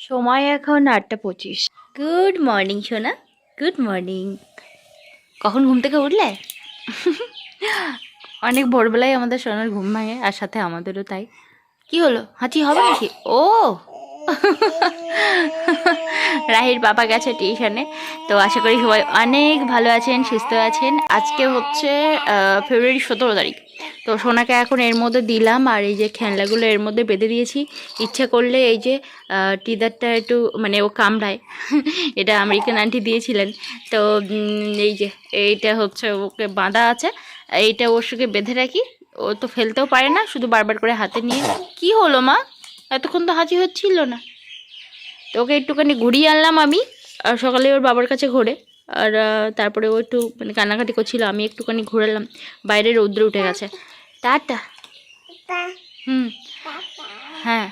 সময় এখন আটটা পঁচিশ। গুড মর্নিং সোনা। Good morning. কখন ঘুম থেকে উঠলে? অনেক ভোরবেলায় আমাদের সোনার ঘুম ভাঙে আর সাথে আমাদেরও তাই। কি হলো? হাঁচি হবে নাকি? ও! রাহির বাবা গেছে টিউশনে। তো আশা করি সবাই অনেক ভালো আছেন, সুস্থ আছেন। আজকে হচ্ছে ফেব্রুয়ারি সতেরো তারিখ। তো সোনাকে এখন এর মধ্যে দিলাম আর এই যে খেলনাগুলো এর মধ্যে বেঁধে দিয়েছি। ইচ্ছে করলে এই যে টিদারটা একটু মানে ও কামড়ায়। এটা আমেরিকান আন্টি দিয়েছিলেন। তো এই যে, এইটা হচ্ছে ওকে বাঁধা আছে। এইটা ওর সঙ্গে বেঁধে রাখি। ও তো ফেলতেও পারে না, শুধু বারবার করে হাতে নিয়ে। কি হলো মা? এতক্ষণ তো হাঁচি হচ্ছিল না। তো ওকে একটুখানি ঘুরিয়ে আনলাম আমি আর সকালে ওর বাবার কাছে ঘোরে আর তারপরে ও একটু মানে কান্নাকাটি করছিল আমি একটুখানি ঘুরালাম বাইরে রৌদ্র উঠে গেছে। টাটা। হুম। হ্যাঁ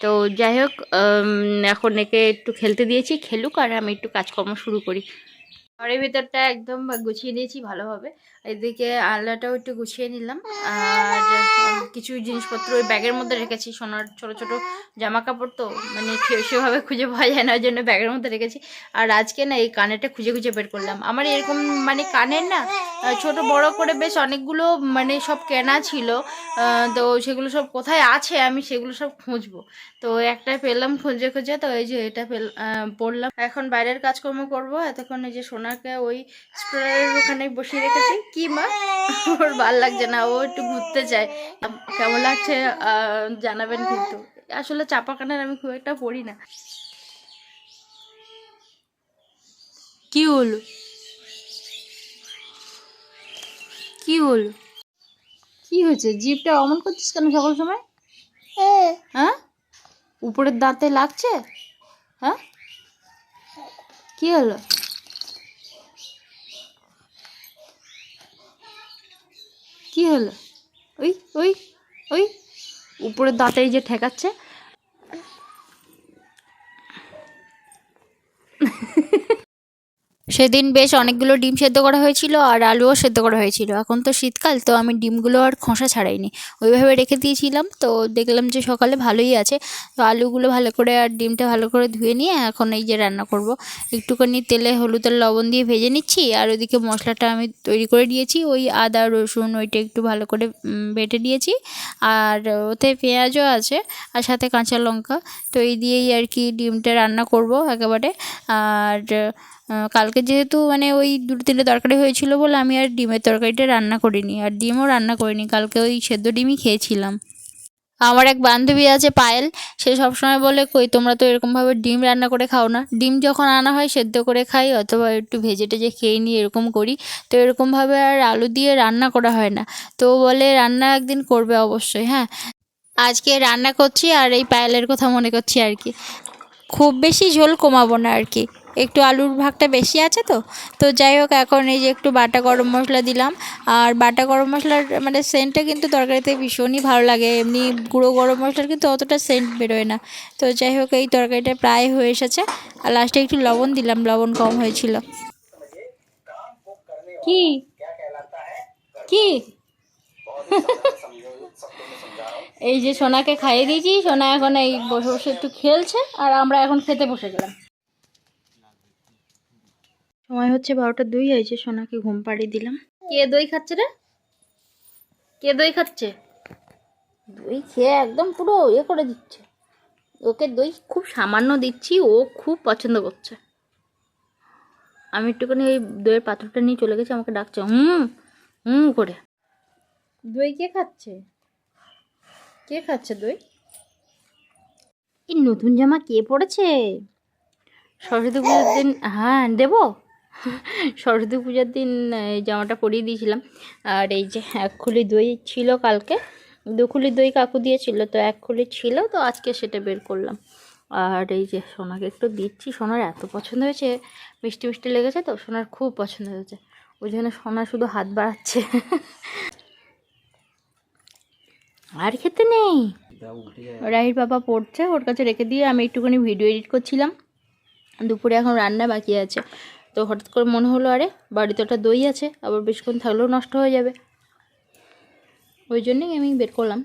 তো যাই হোক এখন একে একটু খেলতে দিয়েছি খেলুক আর আমি একটু কাজকর্ম শুরু করি। ঘরের ভিতরটা একদম গুছিয়ে নিয়েছি ভালোভাবে এদিকে আলনাটাও একটু গুছিয়ে নিলাম। আর কিছু জিনিসপত্র ওই ব্যাগের মধ্যে রেখেছি, সোনার ছোট ছোট জামা কাপড় তো মানে সেভাবে খুঁজে পাওয়া যায় না, ওই জন্য ব্যাগের মধ্যে রেখেছি। আর আজকে না এই কানেরটা খুঁজে খুঁজে বের করলাম। আমার এরকম মানে কানের না, ছোট বড় করে বেশ অনেকগুলো মানে সব কেনা ছিল। তো সেগুলো সব কোথায় আছে আমি সেগুলো সব খুঁজবো। তো একটা পেলাম খুঁজে খুঁজে, তো এই যে এটা পেল পড়লাম এখন বাইরের কাজকর্ম করব, এতক্ষণ এই যে সোনাকে ওই স্টোরের ওখানে বসিয়ে রেখেছি। কি মা? ওর ভালো লাগছে না, ও একটু ঘুরতে চায় কেমন লাগছে জানাবেন কিন্তু। আসলে চাপা কানের আমি খুব একটা পড়ি না। কি হলো? কি হলো? কি হয়েছে? জিভটা অমন করছিস কেন সকল সময়? হ্যাঁ? উপরের দাঁতে লাগছে? হ্যাঁ? কি হলো? কি হলো? ওই ওই ওই উপরের দাঁতে যে ঠেকাচ্ছে। সেদিন বেশ অনেকগুলো ডিম সেদ্ধ করা হয়েছিল আর আলুও সেদ্ধ করা হয়েছিল। এখন তো শীতকাল, তো আমি ডিমগুলো আর খোসা ছাড়াইনি। ওইভাবে রেখে দিয়েছিলাম, তো দেখলাম যে সকালে ভালোই আছে। তো আলুগুলো ভালো করে আর ডিমটা ভালো করে ধুয়ে নিয়ে এখন এই যে রান্না করব। একটুখানি তেলে হলুদ আর লবণ দিয়ে ভেজে নিচ্ছি আর ওইদিকে মশলাটা আমি তৈরি করে দিয়েছি। ওই আদা, রসুন ওইটা একটু ভালো করে বেটে দিয়েছি। আর ওতে পেঁয়াজও আছে আর সাথে কাঁচা লঙ্কা। তো এই দিয়েই আর কি ডিমটা রান্না করব একেবারে। আর কালকে যেহেতু মানে ওই দুটো তিনটে তরকারি হয়েছিল বলে আমি আর ডিমের তরকারিটা রান্না করিনি, আর ডিমও রান্না করিনি, কালকে ওই সেদ্ধ ডিমই খেয়েছিলাম। আমার এক বান্ধবী আছে পায়েল, সে সবসময় বলে, কই, তোমরা তো এরকমভাবে ডিম রান্না করে খাও না। ডিম যখন আনা হয় সেদ্ধ করে খাই, অথবা একটু ভেজে টেজে খেয়ে নিই, এরকম করি। তো এরকমভাবে আর আলু দিয়ে রান্না করা হয় না। তো বলে, রান্না একদিন করবে অবশ্যই। হ্যাঁ আজকে রান্না করছি আর এই পায়েলের কথা মনে করছি আর কি। খুব বেশি ঝোল কমাবো না আর কি। একটু আলুর ভাগটা বেশি আছে তো তো যাই হোক, এখন এই যে একটু বাটা গরম মশলা দিলাম। আর বাটা গরম মশলার মানে সেন্টটা কিন্তু তরকারিতে ভীষণই ভালো লাগে। এমনি গুঁড়ো গরম মশলার কিন্তু অতটা সেন্ট বেরোয় না। তো যাই হোক, এই তরকারিটা প্রায় হয়ে এসেছে। আর লাস্টে একটু লবণ দিলাম, লবণ কম হয়েছিল। কি? কি? এই যে সোনাকে খাইয়ে দিয়েছি, সোনা এখন এই বসে বসে একটু খেলছে, আর আমরা এখন খেতে বসে গেলাম। সময় হচ্ছে বারোটা দুই হয়েছে সোনাকে ঘুম পাড়িয়ে দিলাম। কে দই খাচ্ছে রে? কে দই খাচ্ছে? দই খেয়ে একদম পুরো ইয়ে করে দিচ্ছে। ওকে দই খুব সামান্য দিচ্ছি ও খুব পছন্দ করছে। আমি একটুখানি ওই দইয়ের পাত্রটা নিয়ে চলে গেছি আমাকে ডাকছে হুম হুম করে। দই কে খাচ্ছে? কে খাচ্ছে দই? এই নতুন জামা কে পড়েছে? সরস্বতী পুজোর দিন হ্যাঁ দেবো? সরস্বতী পূজার দিন এই জামাটা পরিয়ে দিয়েছিলাম। আর এই যে এক খুলি দই ছিল কালকে, দু খুলি দই কাকু দিয়েছিল, তো এক খুলি ছিল, তো আজকে সেটা বের করলাম। আর এই যে সোনাকে একটু দিচ্ছি, সোনার এত পছন্দ হয়েছে, মিষ্টি মিষ্টি লেগেছে তো সোনার খুব পছন্দ হয়েছে। ওই জন্য সোনা শুধু হাত বাড়াচ্ছে। আর খেতে নেই। রাহির বাবা পড়ছে, ওর কাছে রেখে দিয়ে আমি একটুখানি ভিডিও এডিট করছিলাম। দুপুরে এখন রান্না বাকি আছে। তো হঠাৎ করে মনে হলো, আরে বাড়িতে একটা দই আছে, আবার বেশিক্ষণ থাকলেও নষ্ট হয়ে যাবে। ওই জন্যই আমি বের করলাম।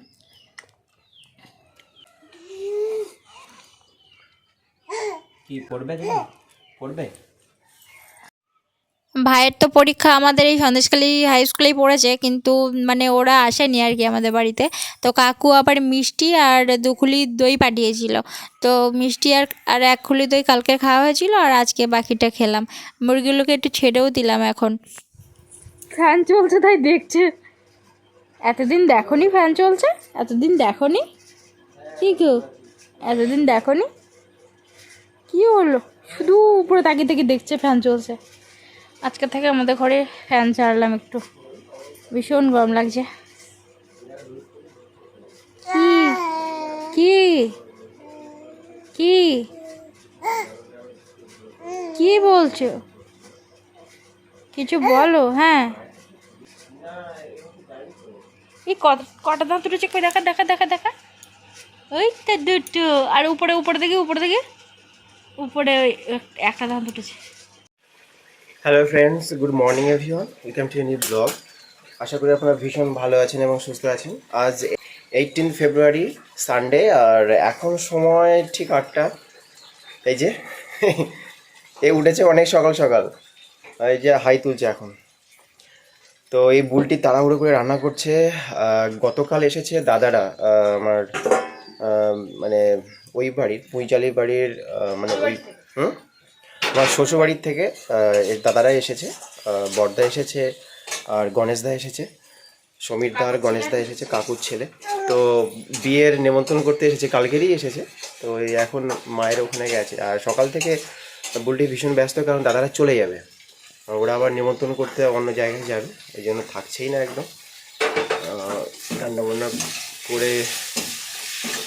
কি, পড়বে পড়বে? ভাইয়ের তো পরীক্ষা আমাদের এই সন্দেশখালী হাই স্কুলেই পড়েছে, কিন্তু মানে ওরা আসেনি আর কি আমাদের বাড়িতে। তো কাকু আবার মিষ্টি আর দু খুলি দই পাঠিয়েছিল। তো মিষ্টি আর আর এক খুলি দই কালকে খাওয়া হয়েছিল আর আজকে বাকিটা খেলাম। মুরগিগুলোকে একটু ছেড়েও দিলাম এখন। ফ্যান চলছে তাই দেখছে। এতদিন দেখনি ফ্যান চলছে? এতদিন দেখনি? কি কেউ এতদিন দেখনি? কি হলো? শুধু উপরে তাকিয়ে তাকিয়ে দেখছে ফ্যান চলছে। আজকে থেকে আমাদের ঘরে ফ্যান চালালাম একটু। ভীষণ গরম লাগছে। কি? কি? কি? বলছো? কিছু বলো হ্যাঁ। এই কটা দাঁত উঠেছে কই? দেখা দেখা দেখা দেখা। ওই তো দুটো। আর উপরে উপরে দেখি উপরে দেখি উপরে ওই এক- একটা দাঁত উঠেছে। Hello friends good morning everyone welcome to new blog আশা করি আপনারা ভীষণ ভালো আছেন এবং সুস্থ আছেন। আজ এইটিন ফেব্রুয়ারি সানডে আর এখন সময় ঠিক আটটা। এই যে, এ উঠেছে অনেক সকাল সকাল। এই যে, হাই তুলছে এখন। তো এই বুলটি তাড়াহুড়ো করে রান্না করছে গতকাল এসেছে দাদারা আমার মানে ওই বাড়ির পুঁইচালির বাড়ির মানে ওই হুম? আমার শ্বশুরবাড়ির থেকে এর দাদারা এসেছে বড়দা এসেছে, আর গণেশদা এসেছে, সমীর দা আর গণেশদা এসেছে, কাকুর ছেলে। তো বিয়ের নেমন্তন্ন করতে এসেছে, কালকেরই এসেছে। তো এখন মায়ের ওখানে গেছে। আর সকাল থেকে বুলটি ভীষণ ব্যস্ত, কারণ দাদারা চলে যাবে। ওরা আবার নেমন্তন্ন করতে অন্য জায়গায় যাবে, এই জন্য থাকছেই না একদম। রান্নাবান্না করে,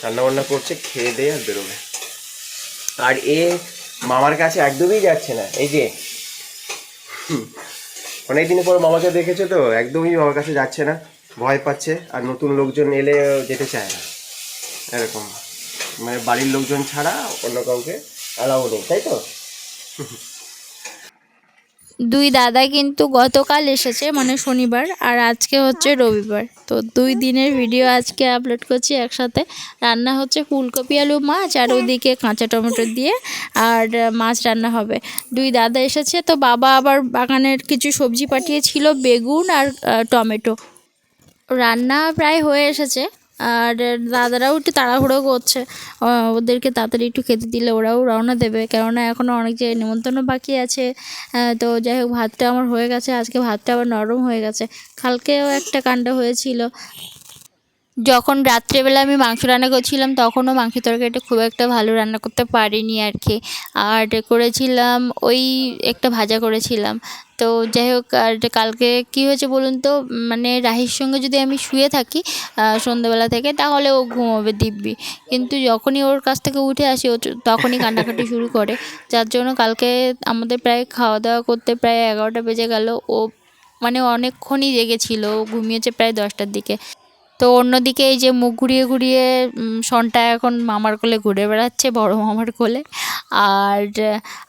রান্নাবান্না করছে, খেয়ে দিয়ে আর বেরোবে। আর এ মামার কাছে একদমই যাচ্ছে না, এই যে। অনেকদিন পর মামাকে দেখেছ তো, একদমই মামার কাছে যাচ্ছে না, ভয় পাচ্ছে, আর নতুন লোকজন এলে যেতে চায় না। এরকম। মানে বাড়ির লোকজন ছাড়া অন্য কাউকে অ্যালাউ নেই, তাই তো? দুই দাদা কিন্তু গতকাল এসেছে মানে শনিবার, আর আজকে হচ্ছে রবিবার। তো দুই দিনের ভিডিও আজকে আপলোড করছি একসাথে। রান্না হচ্ছে ফুলকপি, আলু, মাছ, আর ওদিকে কাঁচা টমেটো দিয়ে, আর মাছ রান্না হবে। দুই দাদা এসেছে, তো বাবা আবার বাগানের কিছু সবজি পাঠিয়েছিল, বেগুন আর টমেটো। রান্না প্রায় হয়ে এসেছে। আর দাদারাও একটু তাড়াহুড়ো করছে। ওদেরকে তাড়াতাড়ি একটু খেতে দিলে ওরাও রওনা দেবে। কেননা এখনও অনেক যে নিমন্ত্রণ বাকি আছে। তো যাই হোক, ভাতটা আমার হয়ে গেছে। আজকে ভাতটা আবার নরম হয়ে গেছে। কালকেও একটা কাণ্ড হয়েছিল। যখন রাত্রেবেলা আমি মাংস রান্না করছিলাম, তখনও মাংস তরকারিটা খুব একটা ভালো রান্না করতে পারিনি আর কি। আর করেছিলাম, ওই একটা ভাজা করেছিলাম। তো যাই হোক, আর কালকে কী হয়েছে বলুন তো? মানে রাহির সঙ্গে যদি আমি শুয়ে থাকি সন্ধ্যেবেলা থেকে, তাহলে ও ঘুমোবে দিব্যি। কিন্তু যখনই ওর কাছ থেকে উঠে আসি, ও তখনই কান্নাকাটি শুরু করে। যার জন্য কালকে আমাদের প্রায় খাওয়া দাওয়া করতে প্রায় এগারোটা বেজে গেল। ও মানে অনেকক্ষণই জেগেছিল ঘুমিয়েছে প্রায় দশটার দিকে। তো অন্যদিকে এই যে মুখ ঘুরিয়ে ঘুরিয়ে শনটা এখন মামার কোলে ঘুরে বেড়াচ্ছে, বড় মামার কোলে। আর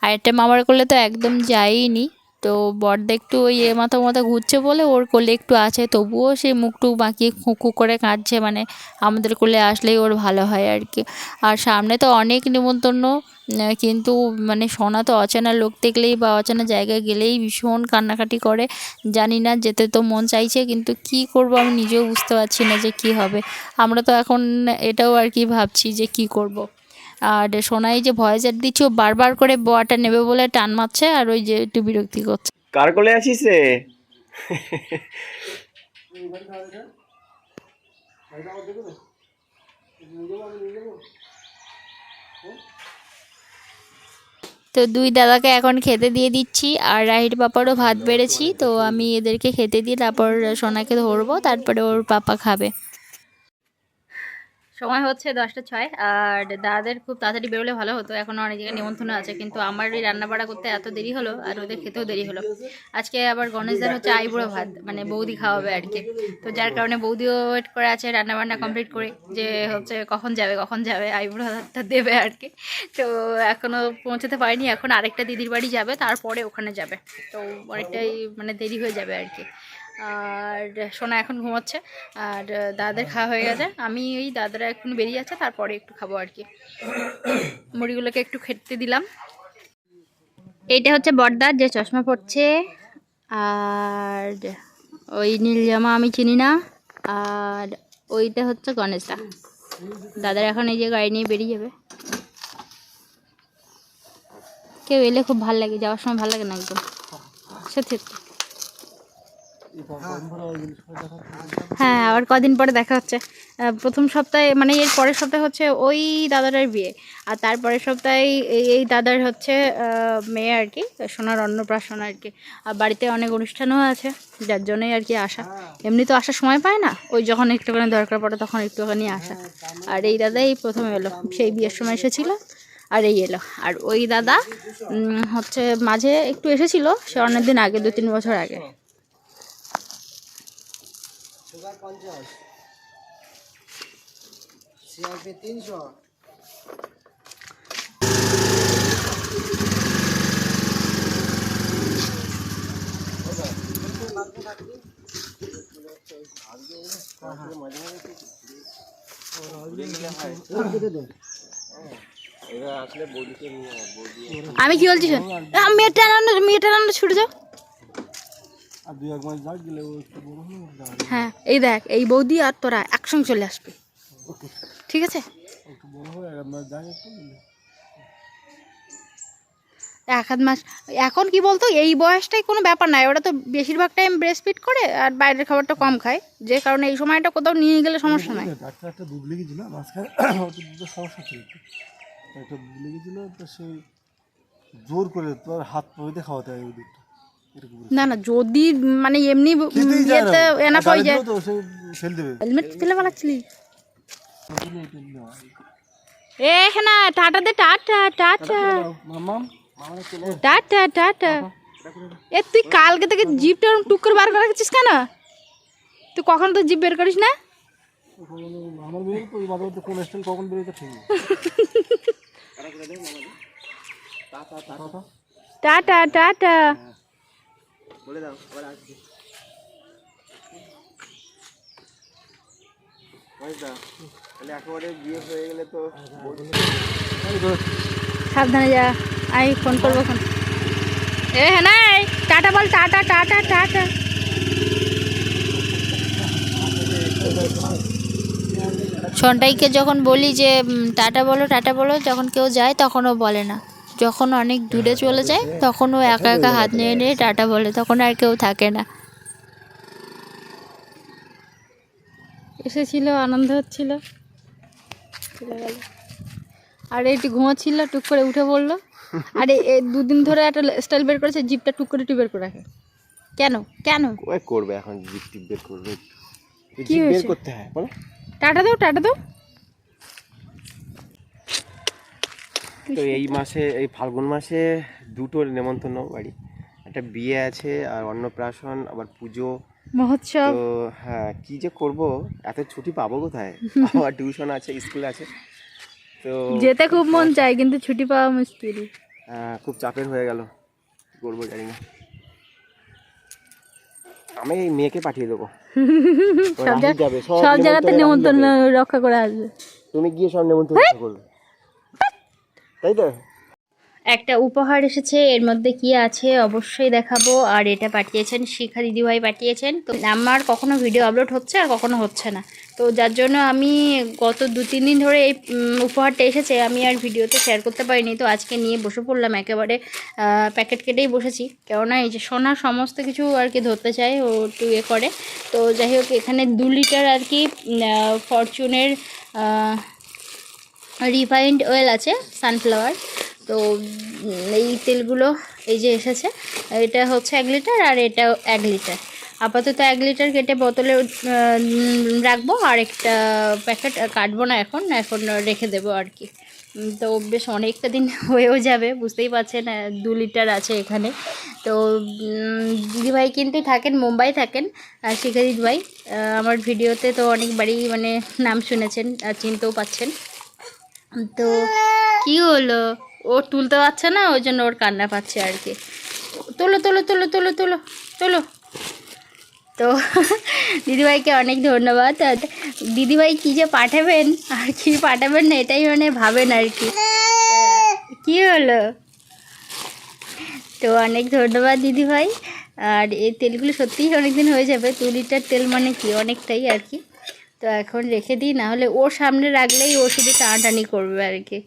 আরেকটা মামার কোলে তো একদম যায়নি তো বড়দা একটু ওই এ মাথা মাথা ঘুরছে বলে ওর কোলে একটু আছে, তবুও সে মুখটুক বাঁকিয়ে খুঁকু করে কাঁদছে মানে আমাদের কোলে আসলেই ওর ভালো হয় আর কি। আর সামনে তো অনেক নিমন্ত্রণ কিন্তু মানে সোনা তো অচেনা লোক দেখলেই বা অচেনা জায়গায় গেলেই ভীষণ কান্নাকাটি করে। জানি না যেতে তো মন চাইছে, কিন্তু কি করব আমি নিজেও বুঝতে পারছি না যে কি হবে। আমরা তো এখন এটাও আর কি ভাবছি যে কি করব। আর সোনাই যে ভয়েস অ্যাড দিচ্ছি ও বারবার করে বোয়াটা নেবে বলে টান মারছে আর ওই যে একটু বিরক্তি করছে। কার কোলে আছিস রে? তো দুই দাদাকে এখন খেতে দিয়ে দিচ্ছি আর রাহির পাপারও ভাত বেড়েছি তো আমি এদেরকে খেতে দিয়ে তারপর সোনাকে ধরবো তারপরে ওর পাপা খাবে। সময় হচ্ছে দশটা ছয়, আর দাদাদের খুব তাড়াতাড়ি বেরোলে ভালো হতো। এখনও অনেক জায়গায় নিমন্ত্রণ আছে, কিন্তু আমার এই রান্না বাড়া করতে এত দেরি হলো, আর ওদের খেতেও দেরি হলো। আজকে আবার গণেশদার হচ্ছে আইবুড়ো ভাত মানে বৌদি খাওয়াবে আর কি। তো যার কারণে বৌদিও ওয়েট করে আছে রান্না বান্না কমপ্লিট করে, যে হচ্ছে কখন যাবে কখন যাবে, আইবুড়ো ভাতটা দেবে আর কি। তো এখনও পৌঁছাতে পারিনি, এখন আরেকটা দিদির বাড়ি যাবে, তারপরে ওখানে যাবে। তো অনেকটাই মানে দেরি হয়ে যাবে আর কি। আর সোনা এখন ঘুমাচ্ছে, আর দাদাদের খাওয়া হয়ে গেছে। আমি এই দাদারা এখন বেরিয়ে যাচ্ছে, তারপরে একটু খাব আর কি। মুড়িগুলোকে একটু খেতে দিলাম। এইটা হচ্ছে বর্দার, যে চশমা পড়ছে আর ওই নীল জামা আমি চিনি না। আর ওইটা হচ্ছে গণেশদা। দাদার এখন এই যে গাড়ি নিয়ে বেরিয়ে যাবে। কেউ এলে খুব ভালো লাগে, যাওয়ার সময় ভালো লাগে না একদম। সত্যি। হ্যাঁ আবার কদিন পরে দেখা হচ্ছে। প্রথম সপ্তাহে মানে এর পরের সপ্তাহে হচ্ছে ওই দাদাটার বিয়ে। আর তারপরের সপ্তাহে এই- দাদার হচ্ছে মেয়ে আর কি, সোনার অন্নপ্রাশন আর কি। আর বাড়িতে অনেক অনুষ্ঠানও আছে, যার জন্যই আর কি আসা। এমনি তো আসার সময় পায় না, ওই যখন একটুখানি দরকার পড়ে তখন একটুখানি আসা। আর এই দাদা এই প্রথম এলো, সেই বিয়ের সময় এসেছিল, আর এই এলো। আর ওই দাদা হচ্ছে মাঝে একটু এসেছিল, সে অনেক দিন আগে দু তিন বছর আগে। পঞ্চাশ। সিআরপি তিনশো। আমি কি বলছি শোন? মেয়েটা মেয়েটা ছুটে যাও আর দুই এক মাস যাক গেলে ও একটু বড় হলে হ্যাঁ এই দেখ এই বৌদি আর তোরা একসঙ্গে চলে আসবে। ঠিক আছে? এক আধ মাস এখন কি বলতো এই বয়সটাই কোনো ব্যাপার নাই ওরা তো বেশিরভাগ টাইম ব্রেস্ট ফিট করে আর বাইরের খাবারটা কম খায়। যে কারণে এই সময়টা কোথাও নিয়ে গেলে সমস্যা নাই। ডাক্তার একটা দুধ লেগেছিল মাঝখানে সমস্যা ছিল। একটা দুধ লেগেছিল তো সে জোর করে তোর হাত পড়ে খাওয়াতে হয় ওই করে। না না যদি মানে এমনি খেতেই চায় না। ইয়েতে আর এনাফ গালি হয়ে যায় দিলেও তো সে ফেল দেবে হেলমেট ফেলে পালাচ্ছিলি ওই জন্য এটা নেওয়া। এ না টাটা দে টাটা টাটা মামাম মামারা চলে এসো। টাটা টাটা এ তুই কালকে থেকে জিপটা ওরকম টুক করে বার করে রেখেছিস কেন তুই কখন তো জিপ বের করিস না আমার মেয়ের তো ওই মাঝে মধ্যে কোন স্টাইল কখন বেরোতে ঠিক নেই। টাটা। টাটা টাটা বলে দাও আবার আসবে। তাহলে একেবারে বিয়ে হয়ে গেলে তো সাবধানে যা আমি ফোন করব ফোন এ হ্যাঁ টাটা বল টাটা টাটা টাটা। সন্টাইকে যখন বলি যে টাটা বলো টাটা বলো যখন কেউ যায় তখনও বলে না। যখন অনেক দূরে চলে যায় তখন ও একা একা হাত নিয়ে নিয়ে টাটা বলে তখন আর কেউ থাকে না। এসেছিল আনন্দ হচ্ছিল। আর একটু ঘুমাচ্ছিল টুক করে উঠে পড়ল আর দুদিন ধরে একটা স্টাইল বের করেছে জিপটা টুক করে টিপ বের করে রাখে। কেন? কেন? করবে এখন জিপ টিপ বের করবে? কি বের করতে হয় বলো। টাটা দাও টাটা দাও। তো এই মাসে এই ফাল্গুন মাসে দুটো নেমন্তন্ন বাড়ি। একটা বিয়ে আছে আর অন্নপ্রাশন আবার পুজো। মহোৎসব। তো হ্যাঁ কি যে করব? এত ছুটি পাবো কোথায়? আবার টিউশন আছে স্কুল আছে। তো যেতে খুব মন চায় কিন্তু ছুটি পাওয়া মুশকিল। হ্যাঁ, খুব চাপের হয়ে গেল। করব জানি না। আমি এই মেয়েকে পাঠিয়ে দেবো। সব জায়গাতে নেমন্তন্ন রক্ষা করে আসবে। তুমি গিয়ে সব নেমন্তন্ন করবে। তাই তো? একটা উপহার এসেছে, এর মধ্যে কি আছে অবশ্যই দেখাবো, আর এটা পাঠিয়েছেন, শিখা দিদিভাই পাঠিয়েছেন। তো আমার কখনো ভিডিও আপলোড হচ্ছে আর কখনো হচ্ছে না। তো যার জন্য আমি গত দু, তিন দিন ধরে এই উপহারটা এসেছে, আমি আর ভিডিওতে শেয়ার করতে পারিনি। তো আজকে নিয়ে বসে পড়লাম, একেবারে প্যাকেট কেটেই বসেছি। কেননা এই যে সোনা সমস্ত কিছু আর কি ধরতে চায়, ও একটু ইয়ে করে। তো যাই হোক, এখানে দু লিটার আর কি ফরচুনের রিফাইন্ড অয়েল আছে সানফ্লাওয়ার তো এই তেলগুলো এই যে এসেছে, এটা হচ্ছে এক লিটার আর এটা এক লিটার আপাতত এক লিটার কেটে বোতলে রাখব, আর একটা প্যাকেট কাটবো না এখন এখন রেখে দেবো আর কি। তো বেশ অনেকটা দিন হয়েও যাবে, বুঝতেই পারছেন দু লিটার আছে এখানে। তো দিদিভাই কিন্তু থাকেন, মুম্বাই থাকেন শিখা দিদিভাই আমার ভিডিওতে তো অনেকবারই মানে নাম শুনেছেন, আর চিনতেও পাচ্ছেন। তো কি হলো? ও তুলতে পারছে না, ওই জন্য ওর কান্না পাচ্ছে আর কি। তোলো তোলো তোলো তোলো তোলো তোলো। তো দিদিভাইকে অনেক ধন্যবাদ। দিদিভাই কী যে পাঠাবেন? আর কি পাঠাবেন না, এটাই মানে ভাবেন আর কি। কি হলো? তো অনেক ধন্যবাদ দিদিভাই। আর এই তেলগুলো সত্যিই অনেকদিন হয়ে যাবে দু লিটার তেল মানে কি? অনেকটাই আর কি। তো এখন রেখে দিই নাহলে ওর সামনে রাখলেই ও শুধু টানাটানি করবে আর কি।